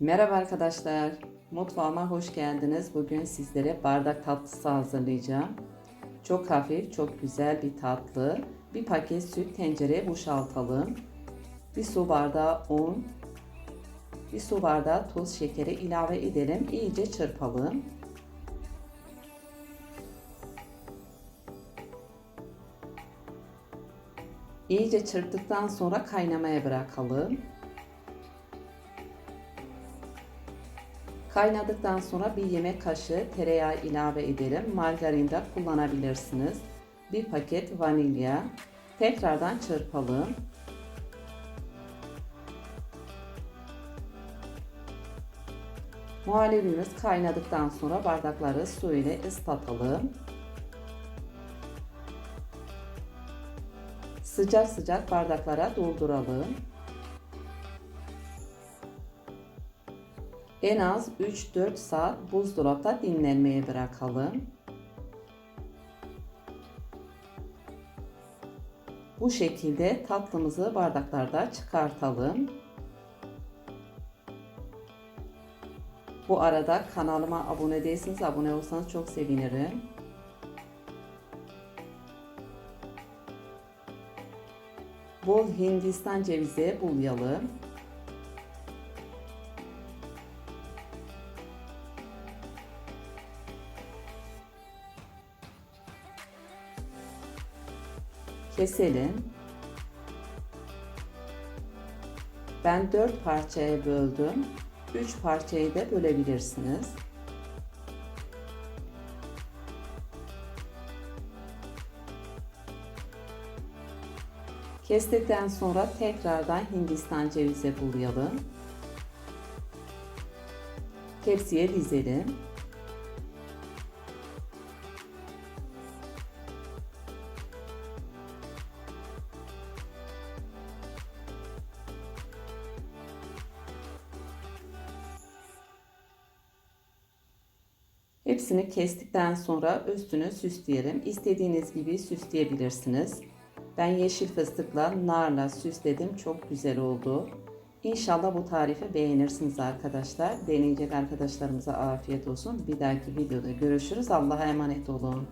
Merhaba arkadaşlar. Mutfağıma hoş geldiniz. Bugün sizlere bardak tatlısı hazırlayacağım. Çok hafif, çok güzel bir tatlı. Bir paket süt tencereye boşaltalım. Bir su bardağı un, bir su bardağı tuz şekeri ilave edelim. İyice çırpalım. İyice çırptıktan sonra kaynamaya bırakalım. Kaynadıktan sonra bir yemek kaşığı tereyağı ilave edelim. Margarin de kullanabilirsiniz. Bir paket vanilya. Tekrardan çırpalım. Muhallebimiz kaynadıktan sonra bardakları su ile ıslatalım. Sıcak sıcak bardaklara dolduralım. En az 3-4 saat buzdolapta dinlenmeye bırakalım. Bu şekilde tatlımızı bardaklarda çıkartalım. Bu arada kanalıma abone değilseniz abone olsanız çok sevinirim. Bol Hindistan cevizi bulayalım. Keselim. Ben 4 parçaya böldüm. 3 parçayı da bölebilirsiniz. Kestikten sonra tekrardan Hindistan cevizi bulayalım. Tepsiye dizelim. Hepsini kestikten sonra üstünü süsleyelim. İstediğiniz gibi süsleyebilirsiniz. Ben yeşil fıstıkla narla süsledim. Çok güzel oldu. İnşallah bu tarifi beğenirsiniz arkadaşlar. Deneyecek arkadaşlarımıza afiyet olsun. Bir dahaki videoda görüşürüz. Allah'a emanet olun.